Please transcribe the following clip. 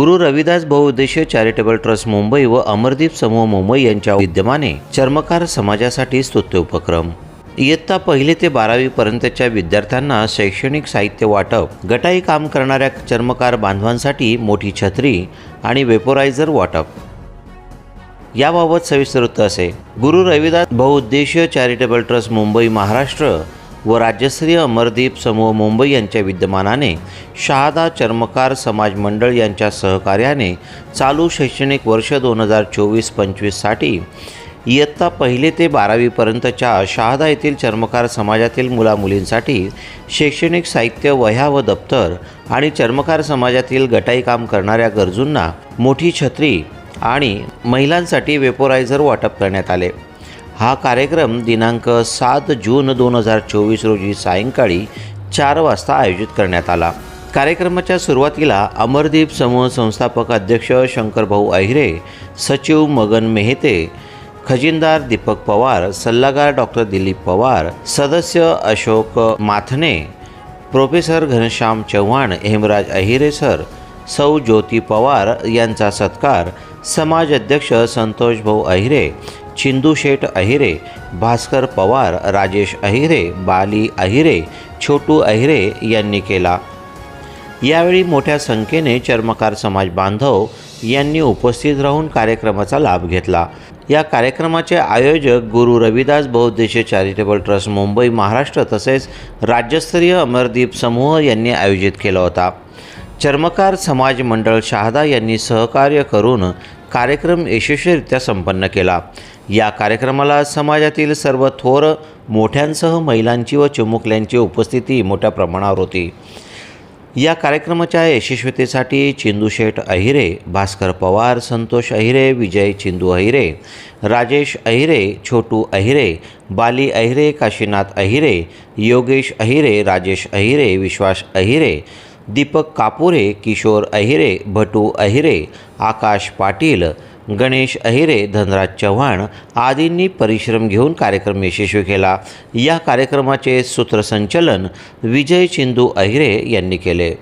गुरु रविदास बहुउद्देशीय charitable trust Mumbai व अमरदीप समूह मुंबई यांच्या विद्यमाने चर्मकार समाजासाठी स्तुत्य उपक्रम. इयत्ता पहिली ते बारावीपर्यंतच्या विद्यार्थ्यांना शैक्षणिक साहित्य वाटप गटाई काम करणाऱ्या चर्मकार बांधवांसाठी मोठी छत्री आणि वेपोरायझर वाटप. याबाबत सविस्तर वृत्त असे. गुरु रविदास बहुउद्देशीय चॅरिटेबल ट्रस्ट मुंबई महाराष्ट्र व राज्यश्री अमरदीप समूह मुंबई यांच्या विद्यमानाने शहादा चर्मकार समाज मंडळ यांच्या सहकार्याने चालू शैक्षणिक वर्ष दोन हजार चोवीस पंचवीससाठी इयत्ता पहिले ते बारावीपर्यंतच्या शहादा येथील चर्मकार समाजातील मुलामुलींसाठी शैक्षणिक साहित्य वह्या व दप्तर आणि चर्मकार समाजातील गटाई काम करणाऱ्या गरजूंना मोठी छत्री आणि महिलांसाठी वेपोरायझर वाटप करण्यात आले. हा कार्यक्रम दिनांक सात जून दोन हजार चोवीस रोजी सायंकाळी चार वाजता आयोजित करण्यात आला. कार्यक्रमाच्या सुरुवातीला अमरदीप समूह संस्थापक अध्यक्ष शंकरभाऊ अहिरे सचिव मगन मेहते खजिनदार दीपक पवार सल्लागार डॉक्टर दिलीप पवार सदस्य अशोक माथने प्रोफेसर घनश्याम चव्हाण हेमराज अहिरे सर सौ ज्योती पवार यांचा सत्कार समाज अध्यक्ष संतोष भाऊ अहिरे चिंदू शेठ अहिरे भास्कर पवार राजेश अहिरे बाली अहिरे छोटू अहिरे यांनी केला. यावेळी मोठ्या संख्येने चर्मकार समाज बांधव यांनी उपस्थित राहून कार्यक्रमाचा लाभ घेतला. या कार्यक्रमाचे आयोजक गुरु रविदास बहुउद्देशीय चॅरिटेबल ट्रस्ट मुंबई महाराष्ट्र तसेच राज्यस्तरीय अमरदीप समूह यांनी आयोजित केला होता. चर्मकार समाज मंडळ शहादा यांनी सहकार्य करून कार्यक्रम यशस्वीरित्या संपन्न केला. या कार्यक्रमाला समाजातील सर्व थोर मोठ्यांसह महिलांची व चिमुकल्यांची उपस्थिती मोठ्या प्रमाणावर होती. या कार्यक्रमाच्या यशस्वीतेसाठी चिंदूशेठ अहिरे भास्कर पवार संतोष अहिरे विजय चिंदू अहिरे राजेश अहिरे छोटू अहिरे बाली अहिरे काशीनाथ अहिरे योगेश अहिरे राजेश अहिरे विश्वास अहिरे दीपक कापुरे किशोर अहिरे भटू अहिरे आकाश पाटील गणेश अहिरे धनराज चव्हाण आदींनी परिश्रम घेऊन कार्यक्रम यशस्वी केला. या कार्यक्रमाचे सूत्रसंचलन विजय चिंदू अहिरे यांनी केले.